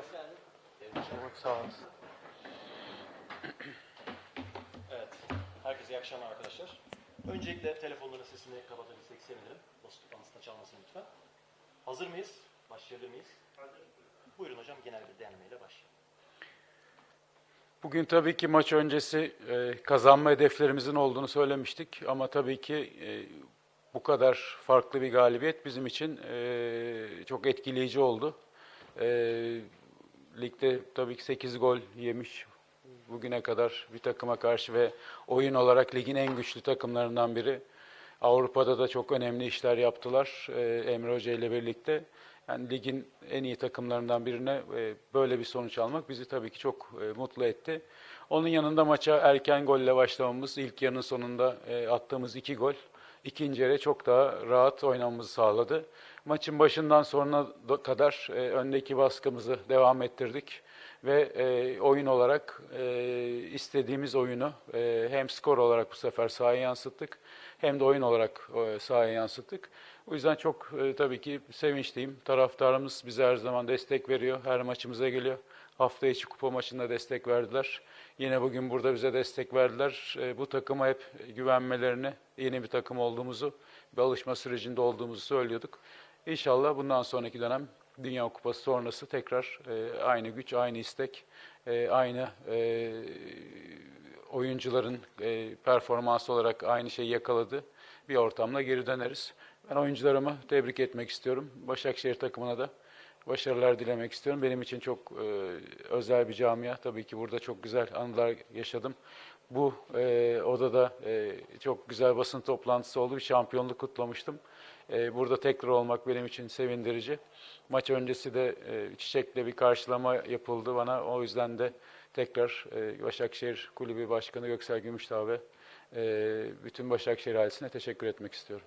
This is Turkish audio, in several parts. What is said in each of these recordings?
gelsin. Çok sağ olasın. Evet. Herkese iyi akşamlar arkadaşlar. Öncelikle telefonların sesini kapatabilsek sevinirim. Basın toplantısı çalmasın lütfen. Hazır mıyız? Başlayabilir miyiz? Buyurun hocam genel bir değerlendirmeyle başlayalım. Bugün tabii ki maç öncesi e, kazanma hedeflerimizin olduğunu söylemiştik ama tabii ki e, bu kadar farklı bir galibiyet bizim için e, çok etkileyici oldu. E, ligde tabii ki 8 gol yemiş bugüne kadar bir takıma karşı ve oyun olarak ligin en güçlü takımlarından biri. Avrupa'da da çok önemli işler yaptılar e, Emre Hoca ile birlikte. Yani ligin en iyi takımlarından birine e, böyle bir sonuç almak bizi tabii ki çok e, mutlu etti. Onun yanında maça erken golle başlamamız, ilk yarının sonunda attığımız iki gol, ikinci yarı çok daha rahat oynamamızı sağladı. Maçın başından sonuna da- kadar e, öndeki baskımızı devam ettirdik ve e, oyun olarak e, istediğimiz oyunu e, hem skor olarak bu sefer sahaya yansıttık hem de oyun olarak e, sahaya yansıttık. O yüzden çok e, tabii ki sevinçliyim. Taraftarımız bize her zaman destek veriyor. Her maçımıza geliyor. Hafta içi kupa maçında destek verdiler. Yine bugün burada bize destek verdiler. E, bu takıma hep güvenmelerini, yeni bir takım olduğumuzu, bir alışma sürecinde olduğumuzu söylüyorduk. İnşallah bundan sonraki dönem Dünya Kupası sonrası tekrar e, aynı güç, aynı istek, e, aynı e, oyuncuların e, performansı olarak aynı şeyi yakaladı bir ortamda geri döneriz. Ben oyuncularımı tebrik etmek istiyorum. Başakşehir takımına da başarılar dilemek istiyorum. Benim için çok e, özel bir camia. Tabii ki burada çok güzel anılar yaşadım. Bu e, odada e, çok güzel basın toplantısı oldu. Bir şampiyonluk kutlamıştım. E, burada tekrar olmak benim için sevindirici. Maç öncesi de e, çiçekle bir karşılama yapıldı bana. O yüzden de tekrar e, Başakşehir Kulübü Başkanı Göksel Gümüşdağ ve e, bütün Başakşehir ailesine teşekkür etmek istiyorum.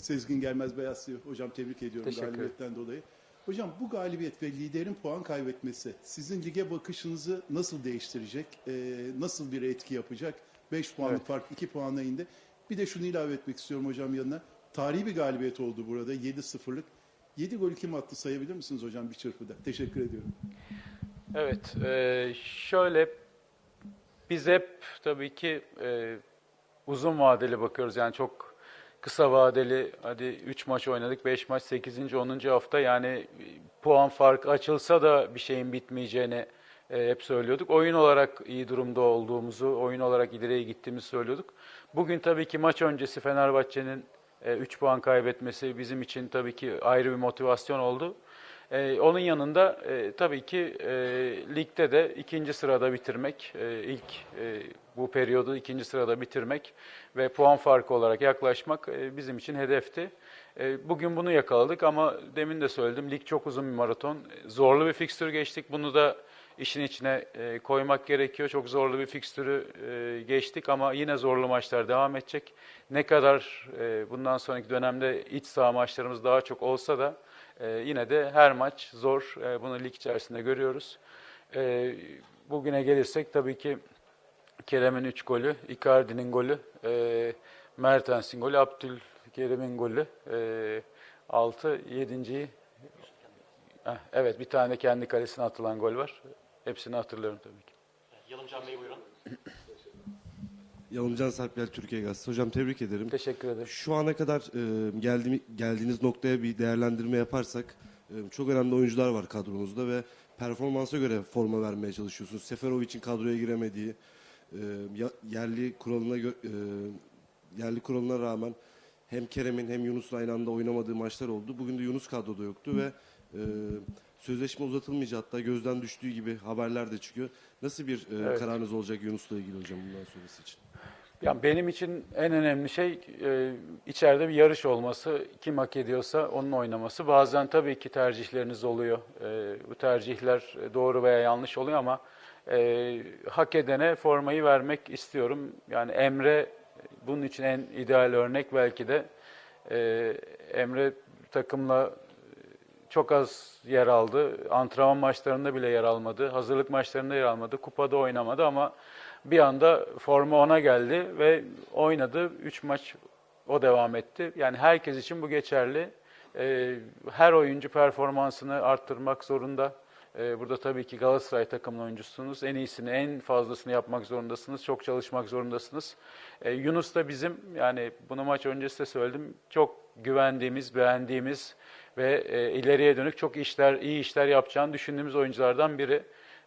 Sezgin Gelmez Beyaz Siyah. Hocam tebrik ediyorum Teşekkür galibiyetten dolayı. Hocam bu galibiyet ve liderin puan kaybetmesi sizin lige bakışınızı nasıl değiştirecek? Ee, nasıl bir etki yapacak? 5 puanlık Evet. fark 2 puana indi. Bir de şunu ilave etmek istiyorum hocam yanına. Tarihi bir galibiyet oldu burada 7-0'lık. 7 golü kim attı sayabilir misiniz hocam bir çırpıda? Teşekkür ediyorum. Evet, e, şöyle biz hep tabii ki e, uzun vadeli bakıyoruz. Yani çok kısa vadeli, hadi 3 maç oynadık, 5 maç, 8. 10. hafta yani e, puan farkı açılsa da bir şeyin bitmeyeceğini e, hep söylüyorduk. Oyun olarak iyi durumda olduğumuzu, oyun olarak ileriye gittiğimizi söylüyorduk. Bugün tabii ki maç öncesi Fenerbahçe'nin 3 puan kaybetmesi bizim için tabii ki ayrı bir motivasyon oldu. Ee, onun yanında e, tabii ki e, ligde de ikinci sırada bitirmek, e, ilk e, bu periyodu ikinci sırada bitirmek ve puan farkı olarak yaklaşmak e, bizim için hedefti. E, bugün bunu yakaladık ama demin de söyledim lig çok uzun bir maraton. Zorlu bir fikstür geçtik. Bunu da işin içine e, koymak gerekiyor. Çok zorlu bir fikstürü geçtik ama yine zorlu maçlar devam edecek. Ne kadar bundan sonraki dönemde iç saha maçlarımız daha çok olsa da yine de her maç zor. Bunu lig içerisinde görüyoruz. Bugüne gelirsek tabii ki Kerem'in 3 golü, Icardi'nin golü, e, Mertens'in golü, Abdülkerim'in golü, e, 6, 7. Evet bir tane kendi kalesine atılan gol var. Hepsini hatırlıyorum tabii ki. Yalımcan Bey buyurun. Yalımcan Serpil Türkiye Gazetesi. Hocam tebrik ederim. Teşekkür ederim. Şu ana kadar e, geldiğimi- geldiğiniz noktaya bir değerlendirme yaparsak e, çok önemli oyuncular var kadronuzda ve performansa göre forma vermeye çalışıyorsunuz. Seferovic'in kadroya giremediği, yerli kuralına yerli kuralına rağmen hem Kerem'in hem Yunus'un aynı anda oynamadığı maçlar oldu. Bugün de Yunus kadroda yoktu ve e, sözleşme uzatılmayacak hatta gözden düştüğü gibi haberler de çıkıyor. Nasıl bir e, Evet. kararınız olacak Yunus'la ilgili hocam bundan sonrası için? Ya benim için en önemli şey e, içeride bir yarış olması. Kim hak ediyorsa onun oynaması. Bazen tabii ki tercihleriniz oluyor. E, bu tercihler doğru veya yanlış oluyor ama e, hak edene formayı vermek istiyorum. Yani Emre bunun için en ideal örnek belki de. E, Emre takımla çok az yer aldı. Antrenman maçlarında bile yer almadı. Hazırlık maçlarında yer almadı. Kupada oynamadı ama bir anda forma ona geldi ve oynadı. Üç maç o devam etti. Yani herkes için bu geçerli. e, her oyuncu performansını arttırmak zorunda. E, burada tabii ki Galatasaray takımının oyuncusunuz. En iyisini, en fazlasını yapmak zorundasınız. Çok çalışmak zorundasınız. E, Yunus da bizim, yani bunu maç öncesi de söyledim, çok güvendiğimiz, beğendiğimiz ve e, ileriye dönük çok işler, iyi işler yapacağını düşündüğümüz oyunculardan biri.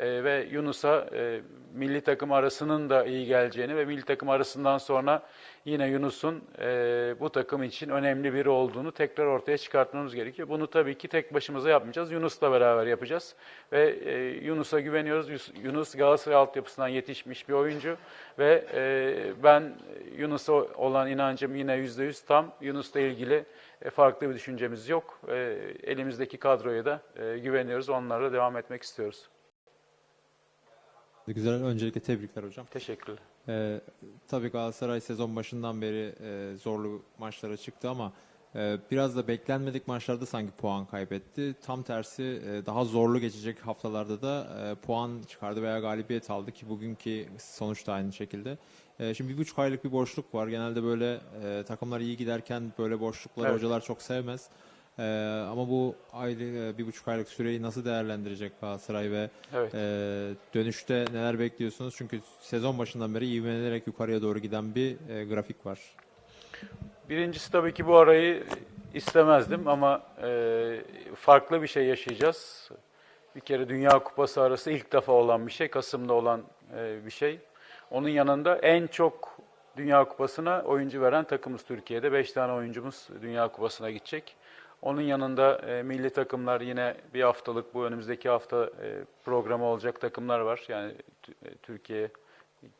E, ve Yunus'a e, milli takım arasının da iyi geleceğini ve milli takım arasından sonra yine Yunus'un e, bu takım için önemli biri olduğunu tekrar ortaya çıkartmamız gerekiyor. Bunu tabii ki tek başımıza yapmayacağız. Yunus'la beraber yapacağız. Ve e, Yunus'a güveniyoruz. Yunus Galatasaray altyapısından yetişmiş bir oyuncu ve ben Yunus'a olan inancım yine yüzde yüz tam. Yunus'la ilgili farklı bir düşüncemiz yok. Elimizdeki kadroya da güveniyoruz. Onlarla devam etmek istiyoruz. Güzel. Öncelikle tebrikler hocam. Teşekkürler. Ee, tabii Galatasaray sezon başından beri e, zorlu maçlara çıktı ama e, biraz da beklenmedik maçlarda sanki puan kaybetti. Tam tersi e, daha zorlu geçecek haftalarda da e, puan çıkardı veya galibiyet aldı ki bugünkü sonuç da aynı şekilde. E, şimdi bir buçuk aylık bir boşluk var. Genelde böyle e, takımlar iyi giderken böyle boşlukları Evet. hocalar çok sevmez. E, ama bu aylık, e, bir buçuk aylık süreyi nasıl değerlendirecek Galatasaray ve Evet. ee, dönüşte neler bekliyorsunuz? Çünkü sezon başından beri ivmelenerek yukarıya doğru giden bir e, grafik var. Birincisi tabii ki bu arayı istemezdim ama e, farklı bir şey yaşayacağız. Bir kere Dünya Kupası arası ilk defa olan bir şey, Kasım'da olan e, bir şey. Onun yanında en çok Dünya Kupası'na oyuncu veren takımız Türkiye'de. Beş tane oyuncumuz Dünya Kupası'na gidecek. Onun yanında e, milli takımlar yine bir haftalık bu önümüzdeki hafta e, programı olacak takımlar var. Yani e, Türkiye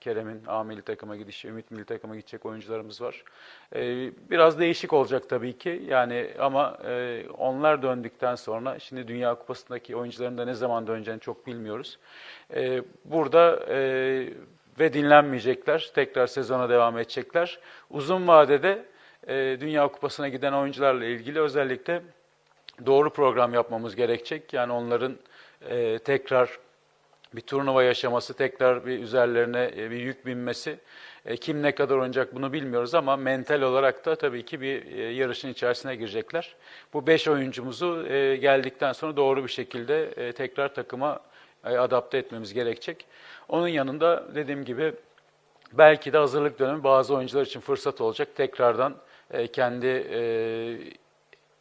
Kerem'in A milli takıma gidişi, Ümit milli takıma gidecek oyuncularımız var. Ee, biraz değişik olacak tabii ki. Yani ama e, onlar döndükten sonra şimdi Dünya Kupası'ndaki oyuncuların da ne zaman döneceğini çok bilmiyoruz. Ee, burada e, ve dinlenmeyecekler. Tekrar sezona devam edecekler. Uzun vadede e, Dünya Kupası'na giden oyuncularla ilgili özellikle doğru program yapmamız gerekecek. Yani onların e, tekrar bir turnuva yaşaması, tekrar bir üzerlerine e, bir yük binmesi. Kim ne kadar oynayacak bunu bilmiyoruz ama mental olarak da tabii ki bir yarışın içerisine girecekler. Bu beş oyuncumuzu geldikten sonra doğru bir şekilde tekrar takıma e, adapte etmemiz gerekecek. Onun yanında dediğim gibi belki de hazırlık dönemi bazı oyuncular için fırsat olacak. Tekrardan e, kendi e,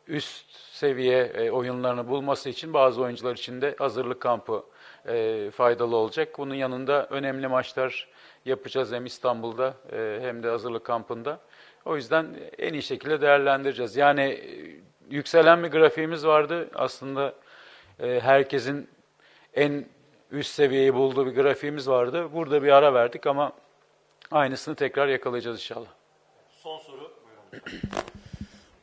üst seviye e, oyunlarını bulması için bazı oyuncular için de hazırlık kampı e, faydalı olacak. Bunun yanında önemli maçlar yapacağız hem İstanbul'da e, hem de hazırlık kampında. O yüzden en iyi şekilde değerlendireceğiz. Yani e, yükselen bir grafiğimiz vardı. Aslında e, herkesin en üst seviyeyi bulduğu bir grafiğimiz vardı. Burada bir ara verdik ama aynısını tekrar yakalayacağız inşallah. Son soru.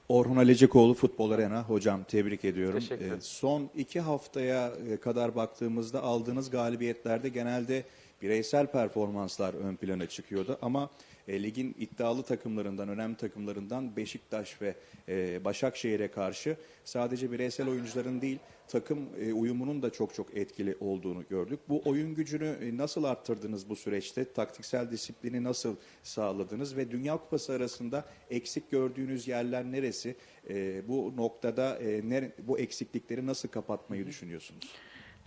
Orhun Alecekoğlu Futbol Arena. Hocam tebrik ediyorum. Teşekkür ederim. Ee, son iki haftaya e, kadar baktığımızda aldığınız galibiyetlerde genelde bireysel performanslar ön plana çıkıyordu. Ama e, ligin iddialı takımlarından, önemli takımlarından Beşiktaş ve e, Başakşehir'e karşı sadece bireysel oyuncuların değil takım e, uyumunun da çok çok etkili olduğunu gördük. Bu oyun gücünü e, nasıl arttırdınız bu süreçte? Taktiksel disiplini nasıl sağladınız ve Dünya Kupası arasında eksik gördüğünüz yerler neresi? E, bu noktada e, nere- bu eksiklikleri nasıl kapatmayı düşünüyorsunuz?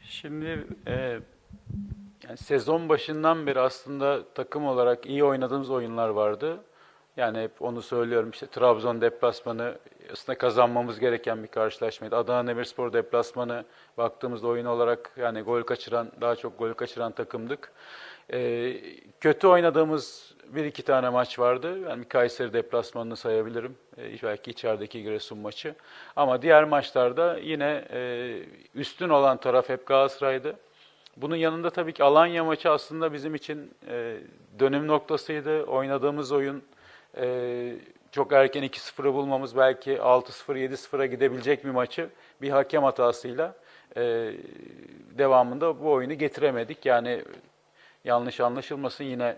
Şimdi e, yani sezon başından beri aslında takım olarak iyi oynadığımız oyunlar vardı. Yani hep onu söylüyorum işte Trabzon deplasmanı aslında kazanmamız gereken bir karşılaşmaydı. Adana Demirspor deplasmanı baktığımızda oyun olarak yani gol kaçıran daha çok gol kaçıran takımdık. E, kötü oynadığımız bir iki tane maç vardı. Yani Kayseri deplasmanını sayabilirim. E, belki içerideki Giresun maçı. Ama diğer maçlarda yine e, üstün olan taraf hep Galatasaray'dı. Bunun yanında tabii ki Alanya maçı aslında bizim için e, dönüm noktasıydı. Oynadığımız oyun e, çok erken 2-0'ı bulmamız belki 6-0, 7-0'a gidebilecek bir maçı bir hakem hatasıyla e, devamında bu oyunu getiremedik. Yani yanlış anlaşılmasın yine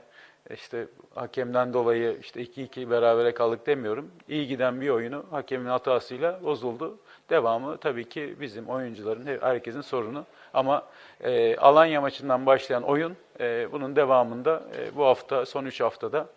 işte hakemden dolayı işte 2-2 berabere kaldık demiyorum. İyi giden bir oyunu hakemin hatasıyla bozuldu. Devamı tabii ki bizim oyuncuların, herkesin sorunu. Ama e, Alanya maçından başlayan oyun e, bunun devamında e, bu hafta, son 3 haftada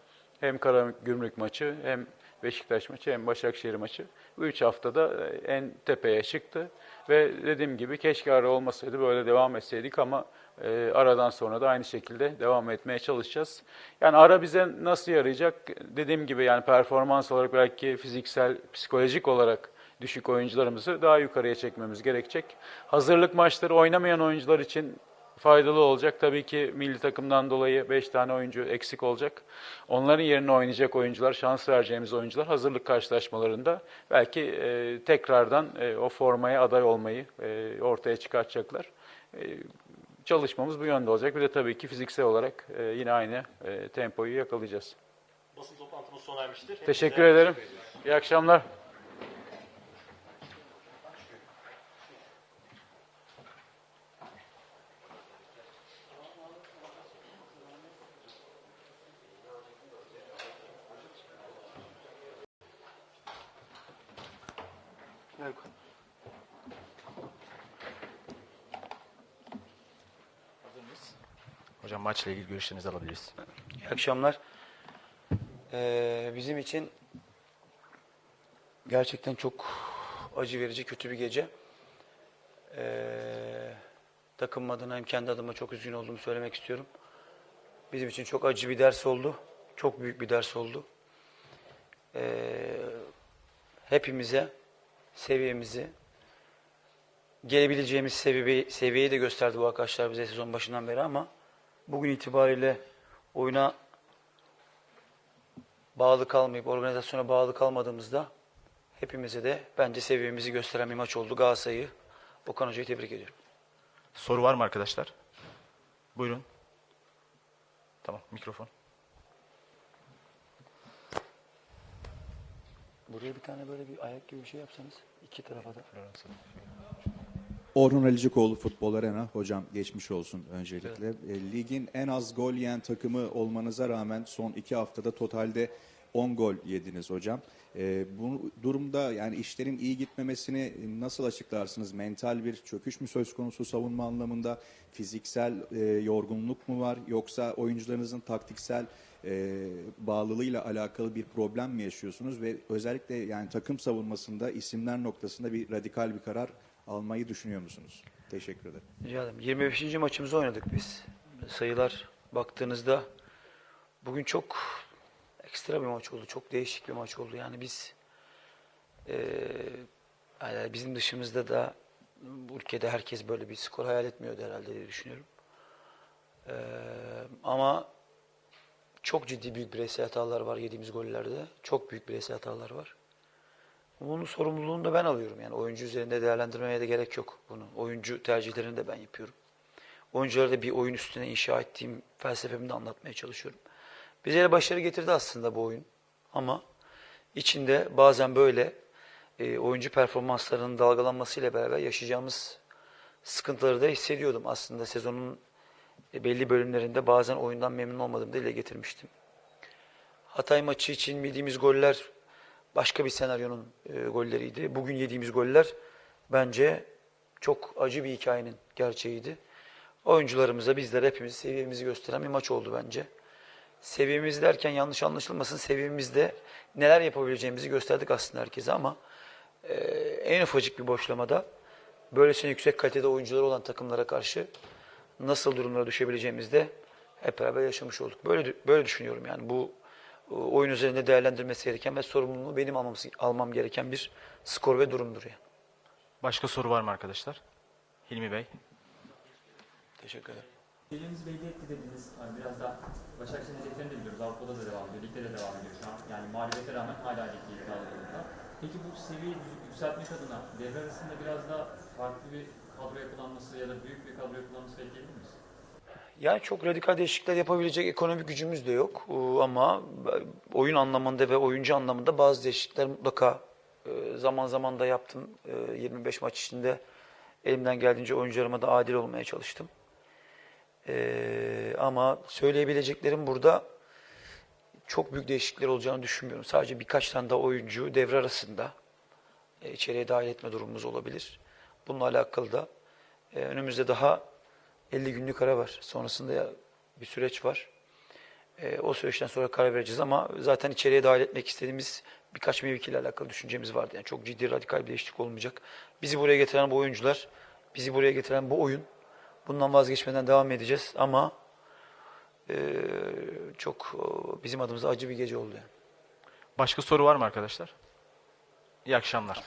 hem Karagümrük maçı hem Beşiktaş maçı hem Başakşehir maçı. Bu üç haftada e, en tepeye çıktı. Ve dediğim gibi keşke ara olmasaydı böyle devam etseydik ama e, aradan sonra da aynı şekilde devam etmeye çalışacağız. Yani ara bize nasıl yarayacak? Dediğim gibi yani performans olarak belki fiziksel, psikolojik olarak düşük oyuncularımızı daha yukarıya çekmemiz gerekecek. Hazırlık maçları oynamayan oyuncular için faydalı olacak. Tabii ki milli takımdan dolayı 5 tane oyuncu eksik olacak. Onların yerine oynayacak oyuncular, şans vereceğimiz oyuncular hazırlık karşılaşmalarında belki e, tekrardan e, o formaya aday olmayı e, ortaya çıkartacaklar. E, çalışmamız bu yönde olacak. Bir de tabii ki fiziksel olarak e, yine aynı e, tempoyu yakalayacağız. Basın toplantımız sona ermiştir. Hepinize Teşekkür ederim. İyi akşamlar. Hocam maçla ilgili görüşlerinizi alabiliriz. İyi akşamlar. Ee, bizim için gerçekten çok acı verici, kötü bir gece. Ee, takım adına hem kendi adıma çok üzgün olduğumu söylemek istiyorum. Bizim için çok acı bir ders oldu. Çok büyük bir ders oldu. Ee, hepimize seviyemizi, gelebileceğimiz seviye, seviyeyi de gösterdi bu arkadaşlar bize sezon başından beri ama bugün itibariyle oyuna bağlı kalmayıp organizasyona bağlı kalmadığımızda hepimize de bence seviyemizi gösteren bir maç oldu. Galatasaray'ı Okan Hoca'yı tebrik ediyorum. Soru var mı arkadaşlar? Buyurun. Tamam mikrofon. Buraya bir tane böyle bir ayak gibi bir şey yapsanız iki tarafa da. Orhun Alicikoğlu Futbol Arena. Hocam geçmiş olsun öncelikle. E, Ligin en az gol yiyen takımı olmanıza rağmen son iki haftada totalde 10 gol yediniz hocam. E, bu durumda yani işlerin iyi gitmemesini nasıl açıklarsınız? Mental bir çöküş mü söz konusu savunma anlamında? Fiziksel e, yorgunluk mu var? Yoksa oyuncularınızın taktiksel e, bağlılığıyla alakalı bir problem mi yaşıyorsunuz? Ve özellikle yani takım savunmasında isimler noktasında bir radikal bir karar almayı düşünüyor musunuz? Teşekkür ederim. Rica ederim. 25. maçımızı oynadık biz. Sayılar baktığınızda bugün çok ekstra bir maç oldu. Çok değişik bir maç oldu. Yani biz eee, yani bizim dışımızda da bu ülkede herkes böyle bir skor hayal etmiyordu herhalde diye düşünüyorum. Eee, ama çok ciddi büyük bireysel hatalar var yediğimiz gollerde. Çok büyük bireysel hatalar var. Bunun sorumluluğunu da ben alıyorum. Yani oyuncu üzerinde değerlendirmeye de gerek yok bunu. Oyuncu tercihlerini de ben yapıyorum. Oyunculara da bir oyun üstüne inşa ettiğim felsefemi de anlatmaya çalışıyorum. Bize de başarı getirdi aslında bu oyun. Ama içinde bazen böyle e, oyuncu performanslarının dalgalanmasıyla beraber yaşayacağımız sıkıntıları da hissediyordum. Aslında sezonun e, belli bölümlerinde bazen oyundan memnun olmadığımı dile getirmiştim. Hatay maçı için yediğimiz goller başka bir senaryonun e, golleriydi. Bugün yediğimiz goller bence çok acı bir hikayenin gerçeğiydi. Oyuncularımıza bizler hepimiz seviyemizi gösteren bir maç oldu bence. Seviyemiz derken yanlış anlaşılmasın seviyemizde neler yapabileceğimizi gösterdik aslında herkese ama e, en ufacık bir boşlamada böylesine yüksek kalitede oyuncuları olan takımlara karşı nasıl durumlara düşebileceğimizi de hep beraber yaşamış olduk. Böyle böyle düşünüyorum yani bu oyun üzerinde değerlendirmesi gereken ve sorumluluğunu benim almamız, almam gereken bir skor ve durumdur yani. Başka soru var mı arkadaşlar? Hilmi Bey. Teşekkür ederim. Seviyenizi belli etti dediniz. Yani biraz da Başakşehir'in hedeflerini de biliyoruz. Avrupa'da da devam ediyor. Ligde de devam ediyor şu an. Yani mağlubiyete rağmen hala ligde iddialı durumda. Peki bu seviyeyi yük- yükseltmek adına devre arasında biraz da farklı bir kadro yapılanması ya da büyük bir kadro yapılanması bekleyebilir miyiz? Yani çok radikal değişiklikler yapabilecek ekonomik gücümüz de yok. Ee, Ama oyun anlamında ve oyuncu anlamında bazı değişiklikler mutlaka e, zaman zaman da yaptım. E, 25 maç içinde elimden geldiğince oyuncularıma da adil olmaya çalıştım. E, Ama söyleyebileceklerim burada çok büyük değişiklikler olacağını düşünmüyorum. Sadece birkaç tane daha oyuncu devre arasında e, içeriye dahil etme durumumuz olabilir. Bununla alakalı da e, önümüzde daha 50 günlük ara var. Sonrasında bir süreç var. E, o süreçten sonra karar vereceğiz ama zaten içeriye dahil etmek istediğimiz birkaç mevkiyle alakalı düşüncemiz vardı. Yani çok ciddi radikal bir değişiklik olmayacak. Bizi buraya getiren bu oyuncular, bizi buraya getiren bu oyun. Bundan vazgeçmeden devam edeceğiz ama eee, çok eee, bizim adımıza acı bir gece oldu. Yani. Başka soru var mı arkadaşlar? İyi akşamlar.